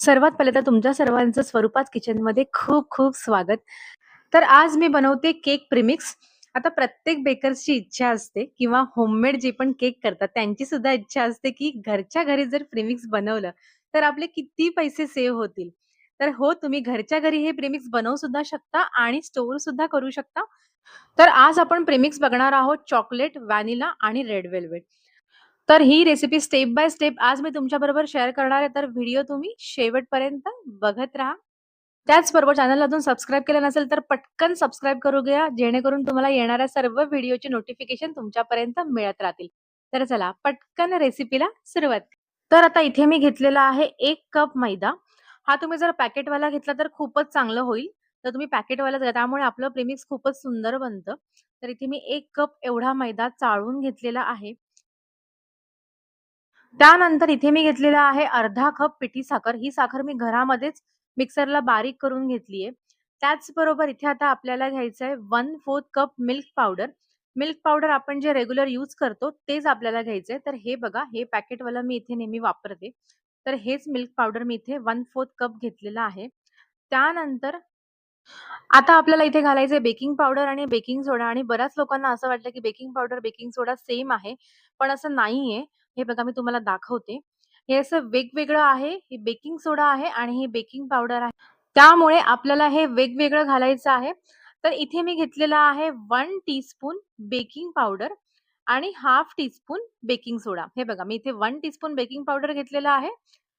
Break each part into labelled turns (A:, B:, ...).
A: सर्वात पहिले तर तुमच्या सर्वांचं स्वरूपात किचनमध्ये खूप खूप स्वागत. तर आज मी बनवते केक प्रिमिक्स. आता प्रत्येक बेकर्सची इच्छा असते किंवा होममेड जे पण केक करतात त्यांची सुद्धा इच्छा असते, की घरच्या घरी जर प्रिमिक्स बनवलं, तर आपले किती पैसे सेव्ह होतील. तर हो, तुम्ही घरच्या घरी हे प्रिमिक्स बनवू सुद्धा शकता आणि स्टोअर सुद्धा करू शकता. तर आज आपण प्रिमिक्स बघणार आहोत चॉकलेट, व्हॅनिला आणि रेड वेल्वेट. तर ही रेसिपी स्टेप बाय स्टेप आज मी तुमच्याबरोबर शेअर करणार आहे. तर व्हिडिओ तुम्ही शेवटपर्यंत बघत राहा. त्याचबरोबर चॅनल अजून सबस्क्राईब केलं नसेल, तर पटकन सबस्क्राईब करू घ्या, जेणेकरून तुम्हाला येणाऱ्या सर्व व्हिडिओची नोटिफिकेशन तुमच्यापर्यंत मिळत राहतील. तर चला पटकन रेसिपीला सुरुवात. तर आता इथे मी घेतलेला आहे एक कप मैदा. हा तुम्ही जर पॅकेटवाला घेतला तर खूपच चांगलं होईल. तर तुम्ही पॅकेटवालाच घ्या. त्यामुळे आपलं प्रिमिक्स खूपच सुंदर बनतं. तर इथे मी एक कप एवढा मैदा चाळून घेतलेला आहे. त्यानंतर इथे मी घेतलेला आहे अर्धा कप पिठी साखर. ही साखर मी घरामध्येच मिक्सरला बारीक करून घेतली आहे. त्याचबरोबर इथे आता आपल्याला घ्यायचं आहे 1/4 cup milk powder. Milk powder आपण जे रेग्युलर यूज करतो तेच आपल्याला घ्यायचंय तर हे बघा, हे पॅकेटवाला मी इथे नेहमी वापरते. तर हेच मिल्क पावडर मी इथे 1/4 कप घेतलेला आहे. त्यानंतर आता आपल्याला इथे घालायचं बेकिंग पावडर आणि बेकिंग सोडा आणि बऱ्याच लोकांना असं वाटलं, की baking powder, baking soda same आहे. पण असं नाहीये. हे बघा मी तुम्हाला दाखवते. हे असं वेगवेगळं आहे. हे बेकिंग सोडा आहे आणि हे बेकिंग पावडर आहे. त्यामुळे आपल्याला हे वेगवेगळं घालायचं आहे. तर इथे मी घेतलेला आहे वन टीस्पून बेकिंग पावडर आणि हाफ टीस्पून बेकिंग सोडा. हे बघा मी इथे वन टीस्पून बेकिंग पावडर घेतलेला आहे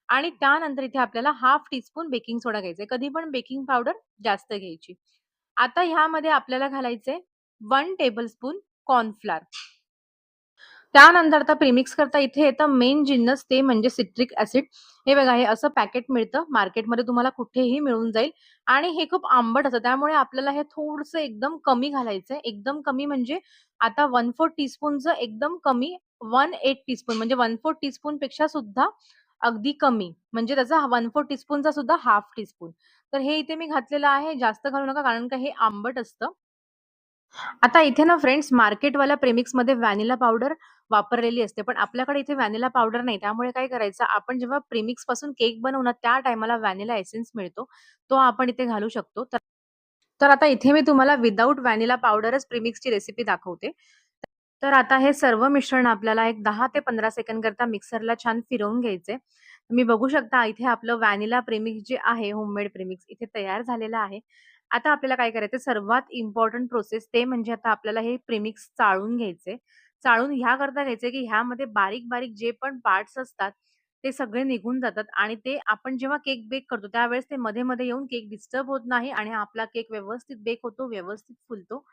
A: आणि त्यानंतर इथे आपल्याला हाफ टीस्पून बेकिंग सोडा घ्यायचा आहे. कधी पण बेकिंग पावडर जास्त घ्यायची. आता ह्यामध्ये आपल्याला घालायचंय वन टेबलस्पून कॉर्नफ्लोर. त्यानंतर आता प्रिमिक्स करता इथे येतं मेन जिन्नस ते म्हणजे सिट्रिक ऍसिड हे बघा हे असं पॅकेट मिळतं मार्केटमध्ये तुम्हाला कुठेही मिळून जाईल आणि हे खूप आंबट असतं. त्यामुळे आपल्याला हे थोडंसं एकदम कमी घालायचंय. एकदम कमी म्हणजे आता 1/4 टीस्पूनचं एकदम कमी 1/8 टीस्पून म्हणजे वन फोर्ट टीस्पून पेक्षा सुद्धा अगदी कमी. म्हणजे त्याचा 1/4 टीस्पूनचा सुद्धा हाफ टीस्पून. तर हे इथे मी घातलेलं आहे. जास्त घालू नका कारण का हे आंबट असतं. आता इथे ना फ्रेंड्स मार्केटवाल्या प्रेमिक्समध्ये व्हॅनिला पावडर वापरलेली असते. पण आपल्याकडे इथे व्हॅनिला पावडर नाही. त्यामुळे काय करायचं आपण जेव्हा प्रेमिक्सपासून केक बनवू ना त्या टाईमाला व्हॅनिला एसेन्स मिळतो. तो आपण इथे घालू शकतो. तर तर आता इथे मी तुम्हाला विदाऊट व्हॅनिला पावडरच प्रिमिक्सची रेसिपी दाखवते. तर आता हे सर्व मिश्रण आपल्याला एक दहा ते 15 सेकंड करता मिक्सरला छान फिरवून घ्यायचे तुम्ही बघू शकता इथे आपलं व्हॅनिला प्रेमिक्स जे आहे होममेड प्रिमिक्स इथे तयार झालेलं आहे. आता आपल्याला काय करायचं सर्वात इम्पॉर्टंट प्रोसेस ते म्हणजे आता आपल्याला हे प्रिमिक्स चाळून घ्यायचे चाळून ह्या करता घ्यायचे की ह्यामध्ये बारीक-बारीक जे पण पार्ट्स असतात ते सगळे निघून जातात आणि ते आपण जेव्हा केक बेक करतो त्यावेळेस ते मध्ये-मध्ये येऊन केक डिस्टर्ब होत नाही आणि आपला केक व्यवस्थित बेक होतो, व्यवस्थित फुलतो.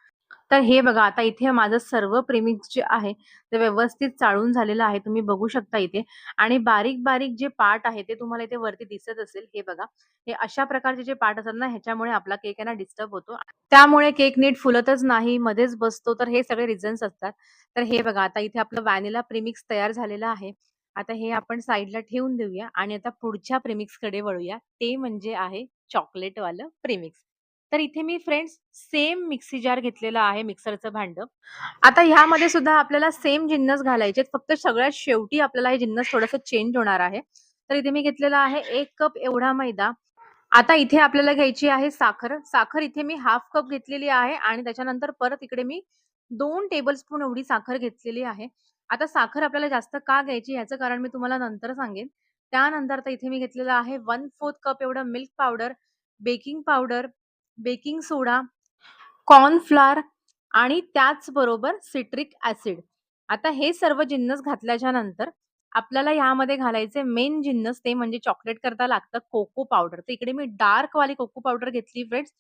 A: तर हे बघा आता इथे माझं सर्व प्रेमिक्स जे आहे ते व्यवस्थित चाळून झालेलं आहे. तुम्ही बघू शकता इथे आणि बारीक-बारीक जे पार्ट आहे ते तुम्हाला इथे वरती दिसत असेल. हे बघा. हे अशा प्रकारचे जे पार्ट असतात ना ह्याच्यामुळे आपला केक आहे ना डिस्टर्ब होतो. त्यामुळे केक नीट फुलतच नाही, मध्येच बसतो. तर हे सगळे रिझन्स असतात. तर हे बघा आता इथे आपलं व्हॅनिला प्रिमिक्स तयार झालेलं आहे. आता हे आपण साईडला ठेवून देऊया आणि आता पुढच्या प्रेमिक्सकडे वळूया. ते म्हणजे आहे चॉकलेटवालं प्रेमिक्स तर इथे मी फ्रेंड्स सेम मिक्सी जार घेतलेला आहे मिक्सरचं भांड आता ह्यामध्ये सुद्धा आपल्याला सेम जिन्नस घालायचे फक्त सगळ्यात शेवटी आपल्याला हे जिन्नस थोडंसं चेंज होणार आहे. तर इथे मी घेतलेला आहे एक कप एवढा मैदा. आता इथे आपल्याला घ्यायची आहे साखर. साखर इथे मी हाफ कप घेतलेली आहे आणि त्याच्यानंतर परत इकडे मी 2 टेबलस्पून एवढी साखर घेतलेली आहे. आता साखर आपल्याला जास्त का घ्यायची ह्याचं कारण मी तुम्हाला नंतर सांगेन. त्यानंतर आता इथे मी घेतलेलं आहे 1/4 कप एवढं milk powder, baking powder, baking soda, cornflour आणि त्याचबरोबर सिट्रिक ऍसिड आता हे सर्व जिन्नस घातल्याच्या नंतर आपल्याला ह्यामध्ये घालायचे मेन जिन्नस ते म्हणजे चॉकलेट करता लागतं कोको पावडर. तर इकडे मी डार्क वाली कोको पावडर घेतली फ्रेंड्स.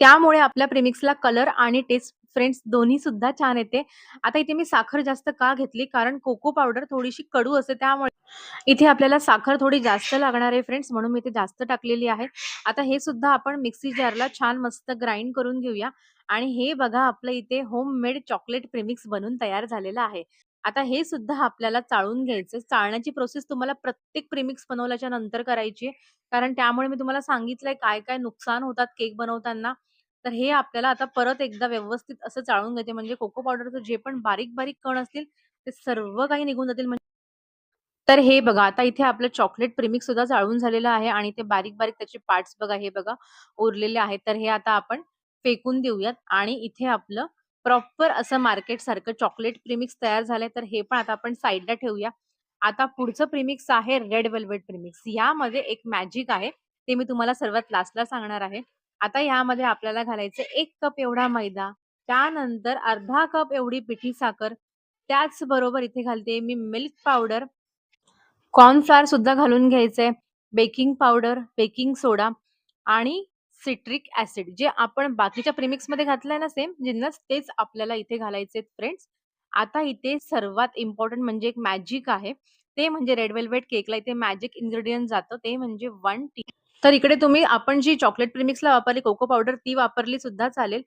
A: त्यामुळे आपल्या प्रिमिक्सला कलर आणि टेस्ट फ्रेंड्स दोन्ही सुद्धा छान येते. आता इथे मी साखर जास्त का घेतली कारण कोको पावडर थोडीशी कडू असते त्यामुळे इथे आपल्याला साखर थोडी जास्त लागणार आहे फ्रेंड्स म्हणून मी इथे जास्त टाकलेली आहे. आता हे सुद्धा आपण मिक्सी जारला छान मस्त ग्राइंड करून घेऊया आणि हे बघा आपलं इथे होममेड चॉकलेट प्रिमिक्स बनून तयार झालेलं आहे. आता हे सुद्धा आपल्याला चाळून घ्यायचं. चाळण्याची प्रोसेस तुम्हाला प्रत्येक प्रिमिक्स बनवल्याच्या नंतर करायची आहे. कारण त्यामुळे मी तुम्हाला सांगितलंय काय-काय नुकसान होतात केक बनवताना. तर हे आपल्याला आता परत एकदा व्यवस्थित असं चाळून घेते म्हणजे कोको पावडरचं जे पण बारीक-बारीक कण असतील ते सर्व काही निघून जातील. म्हणजे तर हे बघा आता इथे आपलं चॉकलेट प्रिमिक्स सुद्धा चाळून झालेलं आहे आणि ते बारीक-बारीक त्याचे पार्ट्स बघा हे बघा उरलेले आहेत. तर हे आता आपण फेकून देऊयात आणि इथे आपलं प्रॉपर असं मार्केट सारखं चॉकलेट प्रिमिक्स तयार झालंय. तर हे पण आता आपण साईडला ठेवूया. आता पुढचं प्रिमिक्स आहे रेड वेल्वेट प्रिमिक्स. यामध्ये एक मॅजिक आहे. ते मी तुम्हाला सर्वात लास्टला सांगणार आहे. आता यामध्ये आपल्याला घालायचं एक कप एवढा मैदा, त्यानंतर अर्धा कप एवढी पिठी साखर, त्याचबरोबर इथे घालते मी मिल्क पावडर, कॉर्नफ्लोअर सुद्धा घालून घ्यायचंय, बेकिंग पावडर, बेकिंग सोडा आणि सिट्रिक ऍसिड जे आपण बाकीच्या प्रिमिक्समध्ये घातलंय ना सेम जिन्नस तेच आपल्याला इथे घालायचे फ्रेंड्स. आता इथे सर्वात इम्पॉर्टंट म्हणजे एक मॅजिक आहे. ते म्हणजे रेड वेल्वेट केकला इथे मॅजिक इन्ग्रेडियंट जातं ते म्हणजे वन टी तर इकडे तुम्ही आपण जी चॉकलेट प्रिमिक्सला वापरली कोको पावडर ती वापरली सुद्धा चालेल.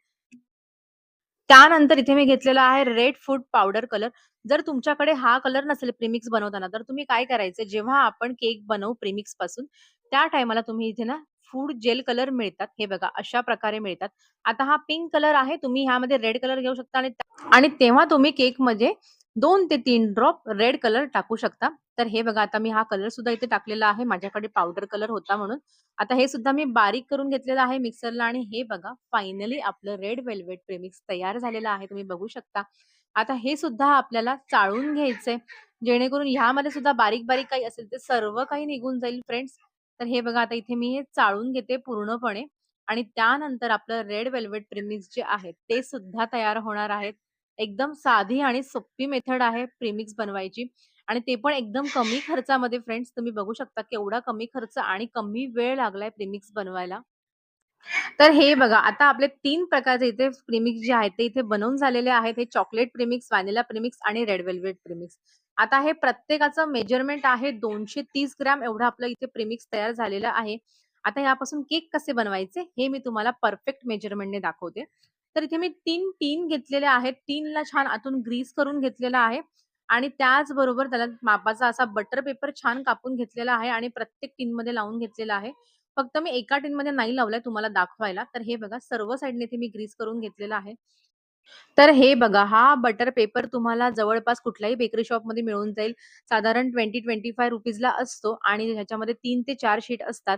A: त्यानंतर इथे मी घेतलेला आहे रेड फूड पावडर कलर. जर तुमच्याकडे हा कलर नसेल प्रिमिक्स बनवताना, तर तुम्ही काय करायचं जेव्हा आपण केक बनवू प्रिमिक्सपासून त्या टाईमाला तुम्ही इथे ना फूड जेल कलर मिळतात. हे बघा अशा प्रकारे मिळतात. आता हा पिंक कलर आहे. तुम्ही ह्यामध्ये रेड कलर घेऊ शकता आणि आणि तेव्हा तुम्ही केकमध्ये दोन ते तीन ड्रॉप रेड कलर टाकू शकता. तर हे बघा आता मी हा कलर सुद्धा इथे टाकलेला आहे. माझ्याकडे पावडर कलर होता म्हणून. आता हे सुद्धा मी बारीक करून घेतलेलं आहे मिक्सरला आणि हे बघा फायनली आपलं रेड वेल्वेट प्रिमिक्स तयार झालेलं आहे. तुम्ही बघू शकता. आता हे सुद्धा आपल्याला चाळून घ्यायचंय. जेणेकरून ह्यामध्ये सुद्धा बारीक-बारीक काही असेल ते सर्व काही निघून जाईल फ्रेंड्स. तर हे बघा आता इथे मी हे चाळून घेते पूर्णपणे आणि त्यानंतर आपलं रेड वेल्वेट प्रिमिक्स जे आहे ते सुद्धा तयार होणार आहेत. एकदम साधी आणि सोपी मेथड आहे प्रीमिक्स बनवायची आणि ते पण एकदम कमी खर्चामध्ये फ्रेंड्स. तुम्ही बघू शकता केवढा कमी खर्च आणि कमी वेळ लागलाय प्रीमिक्स बनवायला. तर हे बघा आता आपले तीन प्रकारचे इथे प्रिमिक्स जे आहेत ते इथे बनवून झालेले आहेत. हे चॉकलेट प्रिमिक्स, व्हॅनिला प्रिमिक्स आणि रेड वेल्वेट प्रीमिक्स आता हे प्रत्येकाचं मेजरमेंट आहे 230 ग्रॅम एवढं आपलं इथे प्रीमिक्स तयार झालेलं आहे. आता यापासून केक कसे बनवायचे हे मी तुम्हाला परफेक्ट मेजरमेंटने दाखवते. तर इथे मी तीन टीन घेतलेले आहेत. टीनला छान आतून ग्रीस करून घेतलेला आहे आणि त्याचबरोबर त्याला मापाचा असा बटर पेपर छान कापून घेतलेला आहे आणि प्रत्येक टीनमध्ये लावून घेतलेला आहे. फक्त मी एका टीनमध्ये नाही लावलाय तुम्हाला दाखवायला. तर हे बघा सर्व साईडने इथे मी ग्रीस करून घेतलेला आहे. तर हे बघा हा बटर पेपर तुम्हाला जवळपास कुठल्याही बेकरी शॉपमध्ये मिळून जाईल. साधारण ₹20-25 ला असतो आणि ह्याच्यामध्ये तीन ते चार शीट असतात.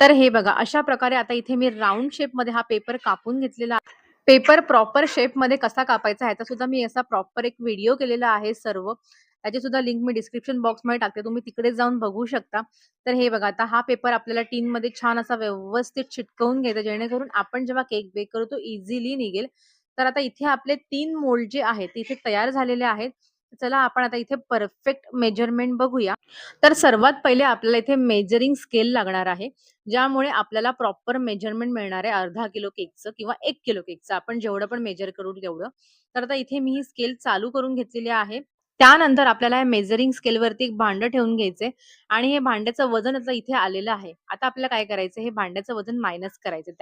A: तर हे बघा अशा प्रकारे आता इथे मी राउंड शेपमध्ये हा पेपर कापून घेतलेला आहे. पेपर प्रॉपर शेपमध्ये कसा कापायचा ह्याचा सुद्धा मी असा प्रॉपर एक व्हिडिओ केलेला आहे सर्व. त्याची सुद्धा लिंक मी डिस्क्रिप्शन बॉक्समध्ये टाकते. तुम्ही तिकडे जाऊन बघू शकता. तर हे बघा आता हा पेपर आपल्याला टीनमध्ये छान असा व्यवस्थित चिटकवून घ्यायचा जेणेकरून आपण जेव्हा केक बेक करू तो इझिली निघेल. तर आता इथे आपले तीन मोल्ड जे आहेत ते इथे तयार झालेले आहेत. चला आपण आता इथे परफेक्ट मेजरमेंट बघूया. तर सर्वात पहिले आपल्याला इथे मेजरिंग स्केल लागणार आहे. ज्यामुळे आपल्याला प्रॉपर मेजरमेंट मिळणार आहे अर्धा किलो केकचं किंवा एक किलो केकचं आपण जेवढं पण मेजर करू तेवढं. तर आता इथे मी ही स्केल चालू करून घेतलेली आहे. त्यानंतर आपल्याला या मेजरिंग स्केलवरती एक भांडं ठेवून घ्यायचंय आणि हे भांड्याचं वजन आता इथे आलेलं आहे. आता आपल्याला काय करायचं हे भांड्याचं वजन मायनस करायचं.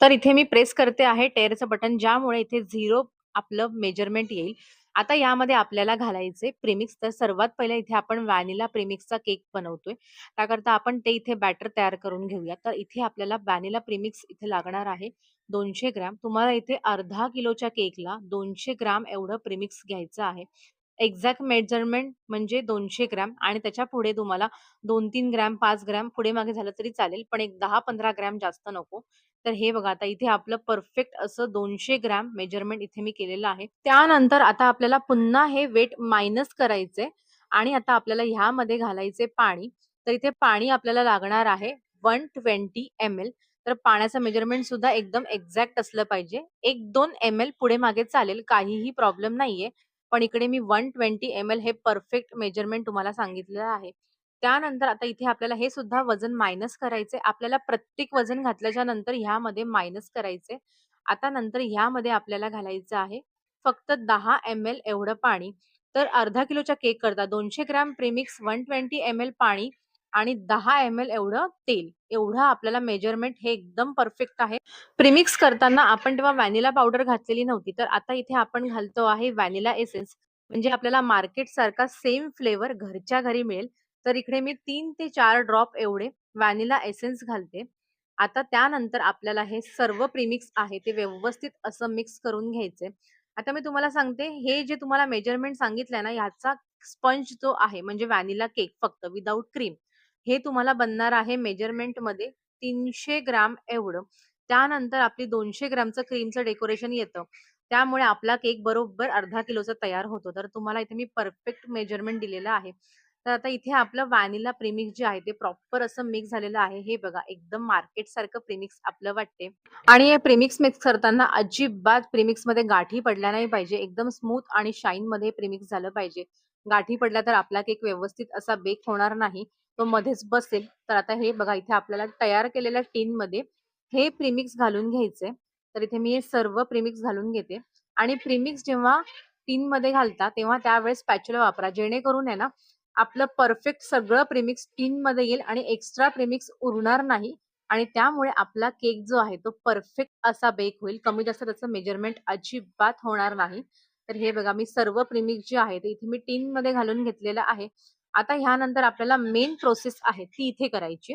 A: तर इथे मी प्रेस करते आहे टेरचं बटन ज्यामुळे इथे झिरो आपलं मेजरमेंट येईल. आता यामध्ये आपल्याला घालायचे प्रिमिक्स. तर सर्वात पहिले इथे आपण व्हॅनिला प्रेमिक्सचा केक बनवतोय. त्याकरता आपण ते इथे बॅटर तयार करून घेऊया. तर इथे आपल्याला व्हॅनिला प्रिमिक्स इथे लागणार आहे दोनशे ग्रॅम. तुम्हाला इथे अर्धा किलोच्या केकला दोनशे ग्रॅम एवढं प्रेमिक्स घ्यायचं आहे. एक्झॅक्ट मेजरमेंट म्हणजे 200 ग्रॅम आणि त्याच्यापुढे तुम्हाला 2-3 ग्रॅम, 5 ग्रॅम पुढे-मागे झालं तरी चालेल. पण एक 10-15 ग्रॅम जास्त नको. तर हे बघा आता इथे आपलं परफेक्ट असं 200 ग्रॅम मेजरमेंट इथे मी केलेलं आहे. त्यानंतर आता आपल्याला पुन्हा हे वेट मायनस करायचंय आणि आता आपल्याला ह्यामध्ये घालायचे पाणी. तर इथे पाणी आपल्याला लागणार आहे 120 एम-एल. तर पाण्याचं मेजरमेंट सुद्धा एकदम एक्झॅक्ट असलं पाहिजे. 1-2 एम-एल पुढे-मागे चालेल काहीही प्रॉब्लेम नाहीये. पण इकडे मी 120 एम-एल हे परफेक्ट मेजरमेंट तुम्हाला सांगितलेलं आहे. त्यानंतर आता इथे आपल्याला हे सुद्धा वजन मायनस करायचे आपल्याला प्रत्येक वजन घातल्याच्या नंतर ह्यामध्ये मायनस करायचे आता नंतर ह्यामध्ये आपल्याला घालायचं आहे फक्त दहा एम-एल एवढं पाणी. तर अर्धा किलोच्या केक करता दोनशे ग्रॅम प्रिमिक्स, 120 एम-एल पाणी आणि 10 एम-एल एवढं तेल. एवढं आपल्याला मेजरमेंट हे एकदम परफेक्ट आहे. प्रिमिक्स करताना आपण तेव्हा व्हॅनिला पावडर घातलेली नव्हती. तर आता इथे आपण घालतो आहे व्हॅनिला एसेन्स. म्हणजे आपल्याला मार्केट सारखा सेम फ्लेवर घरच्या घरी मिळेल. तर इकडे मी तीन ते चार ड्रॉप एवढे व्हॅनिला एसेन्स घालते. आता त्यानंतर आपल्याला हे सर्व प्रिमिक्स आहे ते व्यवस्थित असं मिक्स करून घ्यायचे आता मी तुम्हाला सांगते हे जे तुम्हाला मेजरमेंट सांगितलंय ना ह्याचा स्पंज जो आहे म्हणजे व्हॅनिला केक फक्त विदाऊट क्रीम हे तुम्हाला बनणार आहे मेजरमेंटमध्ये तीनशे ग्राम एवढं. त्यानंतर आपली दोनशे ग्रामचं क्रीमचं डेकोरेशन येतं. त्यामुळे आपला केक बरोबर अर्धा किलोचा तयार होतो. तर तुम्हाला इथे मी परफेक्ट मेजरमेंट दिलेलं आहे. तर आता इथे आपलं व्हॅनिला प्रिमिक्स जे आहे ते प्रॉपर असं मिक्स झालेलं आहे. हे बघा एकदम मार्केट सारखं प्रिमिक्स आपलं वाटते आणि हे प्रिमिक्स मिक्स करताना अजिबात प्रिमिक्समध्ये गाठी पडल्या नाही पाहिजे. एकदम स्मूथ आणि शाईन मध्ये प्रिमिक्स झालं पाहिजे. गाठी पडल्या तर आपला केक व्यवस्थित असा बेक होणार नाही. तो मध्येच बसेल. तर आता हे बघा इथे आपल्याला तयार केलेल्या टिनमध्ये हे प्रीमिक्स घालून घ्यायचंय. तर इथे मी हे सर्व प्रीमिक्स घालून घेते आणि प्रीमिक्स जेव्हा टीन मध्ये घालता तेव्हा त्यावेळेस स्पॅच्युला वापरा. जेणेकरून आहे ना आपलं परफेक्ट सगळं प्रीमिक्स टिनमध्ये येईल आणि एक्स्ट्रा प्रीमिक्स उरणार नाही आणि त्यामुळे आपला केक जो आहे तो परफेक्ट असा बेक होईल. कमी जास्त त्याचं मेजरमेंट अजिबात होणार नाही. तर हे बघा मी सर्व प्रिमिक्स जे आहे ते इथे मी टीन मध्ये घालून घेतलेलं आहे. आता ह्यानंतर आपल्याला मेन प्रोसेस आहे ती इथे करायची.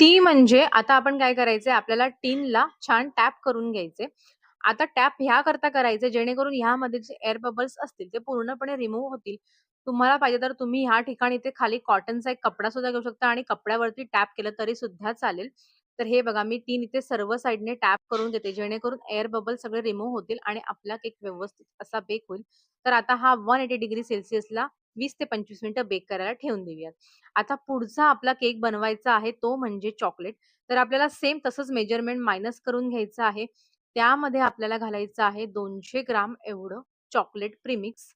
A: ती म्हणजे आता आपण काय करायचंय आपल्याला टीनला छान टॅप करून घ्यायचे आता टॅप ह्याकरता करायचे जेणेकरून ह्यामध्ये जे एअर बबल्स असतील ते पूर्णपणे रिमूव्ह होतील. तुम्हाला पाहिजे तर तुम्ही ह्या ठिकाणी इथे खाली कॉटनचा एक कपडा सुद्धा घेऊ शकता आणि कपड्यावरती टॅप केलं तरी सुद्धा चालेल. तर हे बघा मी तीन इथे सर्व साईडने टॅप करून देते जेणेकरून एअर बबल सगळे रिमूव्ह होतील आणि आपला केक व्यवस्थित असा बेक होईल. तर आता हा वन एटी डिग्री सेल्सिअसला वीस ते 25 मिनिटं बेक करायला ठेवून देऊयात. आता पुढचा आपला केक बनवायचा आहे तो म्हणजे चॉकलेट. तर आपल्याला सेम तसंच मेजरमेंट मायनस करून घ्यायचं आहे. त्यामध्ये आपल्याला घालायचं आहे दोनशे ग्राम एवढं चॉकलेट प्रीमिक्स.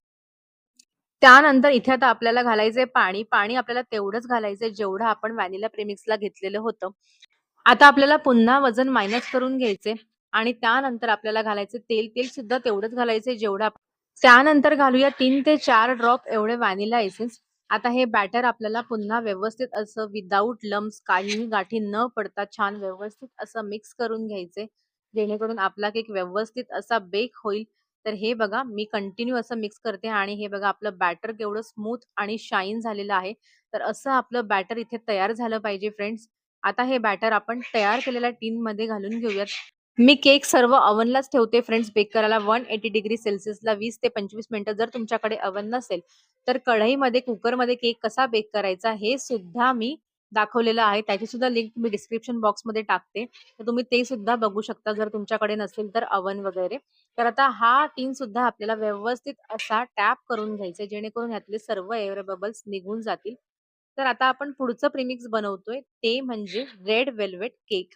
A: त्यानंतर इथे आता आपल्याला घालायचंय पाणी. पाणी आपल्याला तेवढंच घालायचंय जेवढं आपण व्हॅनिला प्रीमिक्सला घेतलेलं होतं. आता आपल्याला पुन्हा वजन मायनस करून घ्यायचे आणि त्यानंतर आपल्याला घालायचे तेल. तेल सुद्धा तेवढंच घालायचे जेवढं त्यानंतर घालूया तीन ते चार ड्रॉप एवढे व्हॅनिला एसेन्स. आता हे बॅटर आपल्याला पुन्हा व्यवस्थित असं विदाऊट लम्स काहीही गाठी न पडता छान व्यवस्थित असं मिक्स करून घ्यायचे जेणेकरून आपला केक व्यवस्थित असा बेक होईल. तर हे बघा मी कंटिन्यू असं मिक्स करते आणि हे बघा आपलं बॅटर केवढं स्मूथ आणि शाईन झालेलं आहे. तर असं आपलं बॅटर इथे तयार झालं पाहिजे फ्रेंड्स. आता हे बॅटर आपण तयार केलेल्या टीन मध्ये घालून घेऊयात. मी केक सर्व अवनलाच ठेवते फ्रेंड्स बेक करायला 180 डिग्री सेल्सिअसला वीस ते 25 मिनिटं. जर तुमच्याकडे अवन नसेल तर कढईमध्ये, कुकरमध्ये केक कसा बेक करायचा हे सुद्धा मी दाखवलेलं आहे. त्याची सुद्धा लिंक मी डिस्क्रिप्शन बॉक्समध्ये टाकते. तर तुम्ही ते सुद्धा बघू शकता जर तुमच्याकडे नसेल तर अवन वगैरे. तर आता हा टीन सुद्धा आपल्याला व्यवस्थित असा टॅप करून घ्यायचा जेणेकरून ह्यातले सर्व एअर बबल्स निघून जातील. तर आता आपण पुढचं प्रीमिक्स बनवतोय ते म्हणजे रेड वेल्वेट केक.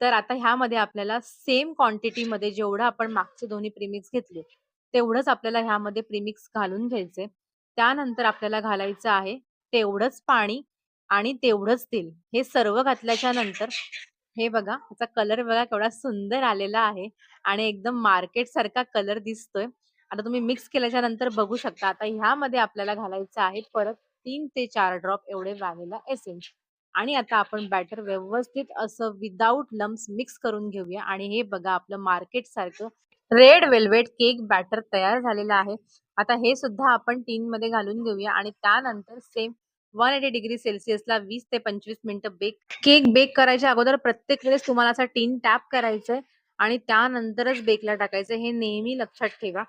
A: तर आता ह्यामध्ये आपल्याला सेम क्वांटिटीमध्ये जेवढं आपण मागचे दोन्ही प्रीमिक्स घेतले तेवढंच आपल्याला ह्यामध्ये प्रीमिक्स घालून घ्यायचंय. त्यानंतर आपल्याला घालायचं आहे तेवढंच पाणी आणि तेवढंच तेल. हे सर्व घातल्याच्या नंतर हे बघा ह्याचा कलर बघा केवढा सुंदर आलेला आहे आणि एकदम मार्केट सारखा कलर दिसतोय. आता तुम्ही मिक्स केल्याच्यानंतर बघू शकता. आता ह्यामध्ये आपल्याला घालायचं आहे परत तीन ते चार ड्रॉप एवढे व्हॅनिला एसेन्स आणि आता आपण बॅटर व्यवस्थित असं विदाऊट लम्स मिक्स करून घेऊया. आणि हे बघा आपलं मार्केट सारखं रेड वेल्वेट केक बॅटर तयार झालेलं आहे. आता हे सुद्धा आपण टीन मध्ये घालून घेऊया. आणि त्यानंतर सेम वन एटी डिग्री सेल्सिअसला वीस ते 25 मिनिटं बेक केक बेक करायच्या अगोदर प्रत्येक वेळेस तुम्हाला असा टीन टॅप करायचंय. आणि त्यानंतरच बेकला टाकायचं हे नेहमी लक्षात ठेवा.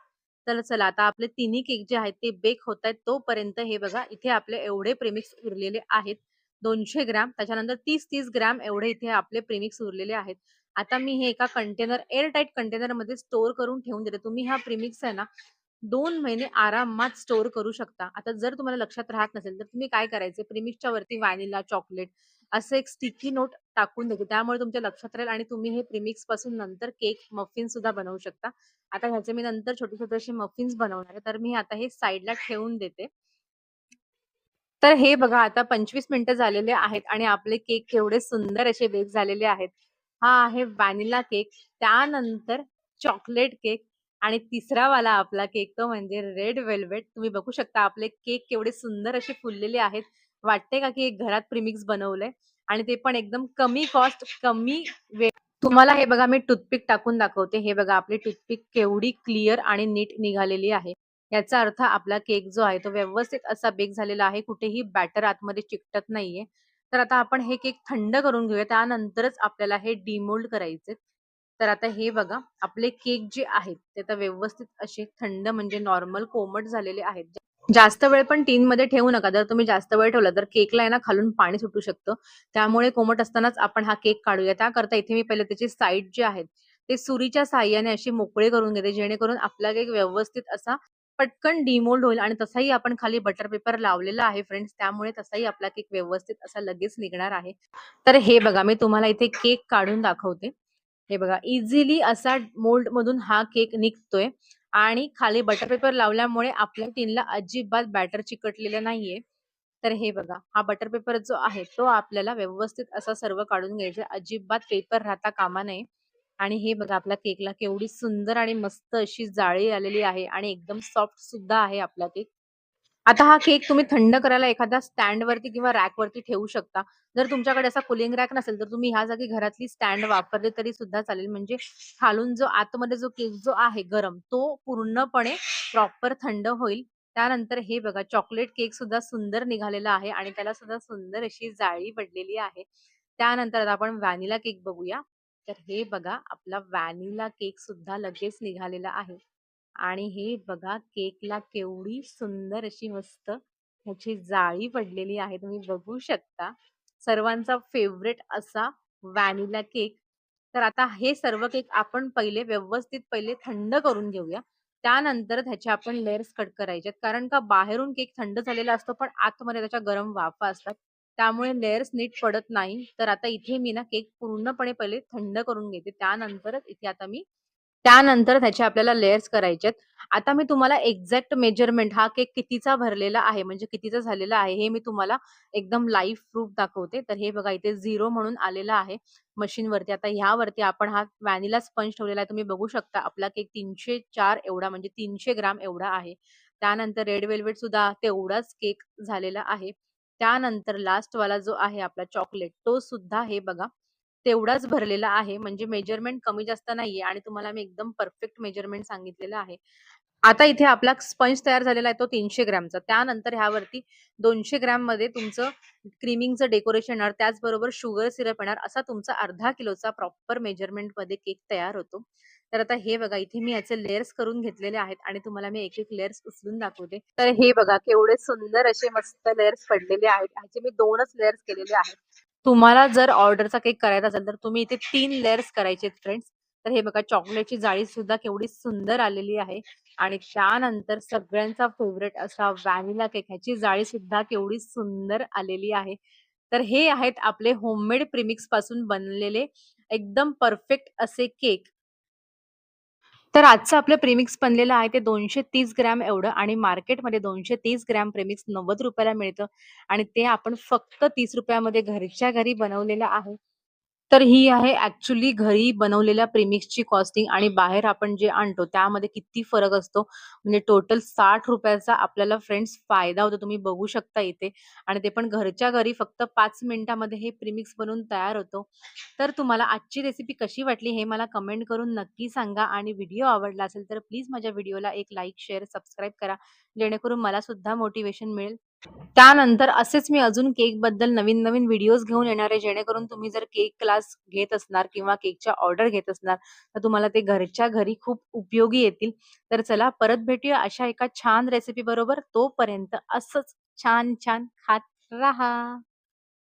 A: तर चला आता आपले तिन्ही केक जे आहेत ते बेक होतायत तोपर्यंत हे बघा इथे आपले एवढे प्रेमिक्स उरलेले आहेत. दोनशे ग्रॅम त्याच्यानंतर तीस तीस ग्रॅम एवढे इथे आपले प्रेमिक्स उरलेले आहेत. आता मी हे एका कंटेनर एअर टाईट कंटेनरमध्ये स्टोअर करून ठेवून देते. तुम्ही हा प्रेमिक्स आहे ना दोन महिने आरामात स्टोअर करू शकता. आता जर तुम्हाला लक्षात राहत नसेल तर तुम्ही काय करायचं प्रेमिक्सच्या वरती व्हॅनिला, चॉकलेट असं एक स्टिकी नोट टाकून द्यायची. त्यामुळे तुमच्या लक्षात राहील आणि तुम्ही हे प्रिमिक्सपासून नंतर केक, मफिन सुद्धा बनवू शकता. आता ह्याचे मी नंतर छोटे-छोटे असे मफिन्स बनवणार आहे. तर मी आता हे साईडला ठेवून देते. तर हे बघा आता 25 मिनिटं झालेले आहेत आणि आपले केक केवढे सुंदर असे बेक झालेले आहेत. हा आहे व्हॅनिला केक, त्यानंतर चॉकलेट केक आणि तिसरा वाला आपला केक तो म्हणजे रेड वेल्वेट. तुम्ही बघू शकता आपले केक केवढे सुंदर असे फुललेले आहेत. वाटते का की एक घरात प्रीमिक्स बनवलंय आणि ते पण एकदम कमी कॉस्ट, कमी वेळ. तुम्हाला हे बघा मी टूथपिक टाकून दाखवते. हे बघा आपली टूथपिक केवढी क्लिअर आणि नीट निघालेली आहे. याचा अर्थ आपला केक जो आहे तो व्यवस्थित असा बेक झालेला आहे. कुठेही बॅटर आतमध्ये चिकटत नाहीये. तर आता आपण हे केक थंड करून घेऊया. त्यानंतरच आपल्याला हे डिमोल्ड करायचे. तर आता हे बघा आपले केक जे आहेत ते आता व्यवस्थित असे थंड म्हणजे नॉर्मल कोमट झालेले आहेत. जास्त वेळ पण टीन मध्ये ठेवू नका. जर तुम्ही जास्त वेळ ठेवला तर केकला आहे ना खालून पाणी सुटू शकतं. त्यामुळे कोमट असतानाच आपण हा केक काढूया. त्याकरता इथे मी पहिले त्याची साईड जे आहेत, ते सुरीच्या साहाय्याने अशी मोकळी करून घेते, जेणेकरून आपला केक व्यवस्थित असा पटकन डिमोल्ड होईल आणि तसाही आपण खाली बटर पेपर लावलेला आहे फ्रेंड्स, त्यामुळे तसाही आपला केक व्यवस्थित असा लगेच निघणार आहे. तर हे बघा, मी तुम्हाला इथे केक काढून दाखवते. हे बघा, इझिली असा मोल्ड मधून हा केक निघतोय आणि खाली बटर पेपर लावल्यामुळे आपल्या टीनला अजिबात बॅटर चिकटलेलं नाहीये. तर हे बघा, हा बटर पेपर जो आहे, तो आपल्याला व्यवस्थित असा सर्व काढून घ्यायचा अजिबात पेपर राहता कामा नये. आणि हे बघा, आपल्या केकला केवढी सुंदर आणि मस्त अशी जाळी आलेली आहे आणि एकदम सॉफ्ट सुद्धा आहे आपला केक. आता हा केक तुम्ही थंड करायला एखाद्या स्टँडवरती किंवा रॅकवरती ठेवू शकता. जर तुमच्याकडे असा कूलिंग रॅक नसेल, तर तुम्ही ह्या जागी घरातली स्टँड वापरली तरी सुद्धा चालेल. म्हणजे खालून जो आतमध्ये जो केक जो आहे गरम, तो पूर्णपणे प्रॉपर थंड होईल. त्यानंतर हे बघा, चॉकलेट केक सुद्धा सुंदर निघालेला आहे आणि त्याला सुद्धा सुंदर अशी जाळी पडलेली आहे. त्यानंतर आपण व्हॅनिला केक बघूया. तर हे बघा, आपला व्हॅनिला केक सुद्धा लगेच निघालेला आहे. आणि हे बघा, केकला केवढी सुंदर अशी मस्त ह्याची जाळी पडलेली आहे. तुम्ही बघू शकता. सर्वांचा फेवरेट असा व्हॅनिला केक. तर आता हे सर्व केक आपण पहिले व्यवस्थित पहिले थंड करून घेऊया. त्यानंतर त्याचे आपण लेअर्स कट करायचे कारण का बाहेरून केक थंड झालेला असतो, पण आतमध्ये त्याच्या गरम वाफा असतात. त्यामुळे लेअर्स नीट पडत नाही. तर आता इथे मी ना केक पूर्णपणे पहिले थंड करून घेते. त्यानंतरच इथे आता मी त्यानंतर त्याचे आपल्याला लेयर्स करायचे आता मी तुम्हाला एक्झॅक्ट मेजरमेंट हा केक कितीचा भरलेला आहे, म्हणजे कितीचा झालेला आहे, हे मी तुम्हाला एकदम लाईव्ह प्रूफ दाखवते. तर हे बघा, इथे झिरो म्हणून आलेला आहे मशीनवरती. आता ह्यावरती आपण हा व्हॅनिला स्पंज ठेवलेला आहे. तुम्ही बघू शकता आपला केक 304 एवढा म्हणजे तीनशे ग्राम एवढा आहे. त्यानंतर रेड वेल्वेट सुद्धा तेवढाच केक झालेला आहे. त्यानंतर लास्टवाला जो आहे आपला चॉकलेट, तो सुद्धा हे बघा तेवढाच भरलेला आहे. म्हणजे मेजरमेंट कमी जास्त नाहीये आणि तुम्हाला मी एकदम परफेक्ट मेजरमेंट सांगितलेलं आहे. आता इथे आपला स्पंज तयार झालेला आहे तो तीनशे ग्रॅमचा. त्यानंतर ह्यावरती दोनशे ग्रॅममध्ये तुमचं क्रीमिंगचं डेकोरेशन येणार. त्याचबरोबर शुगर सिरप येणार. असा तुमचा अर्धा किलोचा प्रॉपर मेजरमेंटमध्ये केक तयार होतो. तर आता हे बघा, इथे मी याचे लेअर्स करून घेतलेले आहेत आणि तुम्हाला मी एक-एक लेअर्स उचलून दाखवते. तर हे बघा, केवढे सुंदर असे मस्त लेअर्स पडलेले आहेत. ह्याचे मी दोनच लेअर्स केलेले आहेत. तुम्हाला जर ऑर्डरचा केक करायचा असेल, तर तुम्ही इथे तीन लेअर्स करायचे फ्रेंड्स. तर हे बघा, चॉकलेटची जाळी सुद्धा केवढी सुंदर आलेली आहे आणि त्यानंतर सगळ्यांचा फेवरेट असा व्हॅनिला केक ह्याची जाळी सुद्धा केवढी सुंदर आलेली आहे. तर हे आहेत आपले होममेड प्रिमिक्सपासून बनलेले एकदम परफेक्ट असे केक. तर आजचं आपलं प्रीमिक्स बनलेलं आहे ते 230 ग्रॅम एवढं आणि मार्केटमध्ये 230 ग्रॅम प्रीमिक्स नव्वद रुपयाला मिळतं आणि ते आपण फक्त तीस रुपयामध्ये घरच्या घरी बनवलेलं आहे. तर ही आहे ऍक्च्युली घरी बनवलेल्या प्रिमिक्सची कॉस्टिंग आणि बाहेर आपण जे आणतो त्यामध्ये किती फरक असतो. म्हणजे टोटल साठ रुपयाचा आपल्याला फ्रेंड्स फायदा होतो. तुम्ही बघू शकता इथे आणि ते पण घरच्या घरी फक्त पाच मिनिटामध्ये हे प्रिमिक्स बनवून तयार होतो. तर तुम्हाला आजची रेसिपी कशी वाटली हे मला कमेंट करून नक्की सांगा आणि व्हिडिओ आवडला असेल तर प्लीज माझ्या व्हिडिओला एक लाईक, शेअर, सबस्क्राईब करा. जेणेकरून मला सुद्धा मोटिवेशन मिळेल. त्यानंतर असेच मी अजून केकबद्दल नवीन-नवीन व्हिडिओज घेऊन येणार आहे. जेणेकरून तुम्ही जर केक क्लास घेत असणार किंवा केकच्या ऑर्डर घेत असणार, तर तुम्हाला ते घरच्या घरी खूप उपयोगी येतील. तर चला परत भेटूया अशा एका छान रेसिपी बरोबर. तोपर्यंत असंच छान-छान खात राहा.